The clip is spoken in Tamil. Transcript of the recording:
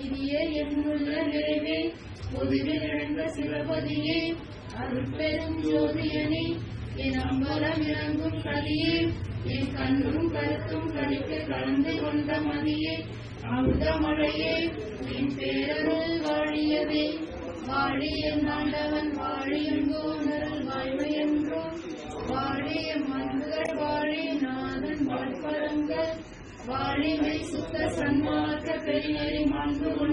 வாதி என்னுள்ள நிறைவே பொதுவில் இழந்த சிவபதியே அருட்பெரும் ஜோதியனே என் அம்பலம் இறங்கும் கதியே என் கண்ணும் கருத்தும் கழிக்க கலந்து கொண்ட மதியே அமுதமழையே என் பேரருள் வாழியவே. வாழிய நாண்டவன் வாழியங்கோனரல் வாழ்வையன்றோ வாழிய மன்றுகள் வாழி நாதன் வாழ்பரங்கள் வாழிமை சுத்த சன்மார்க்க பெரியறி மாண்பு கொண்ட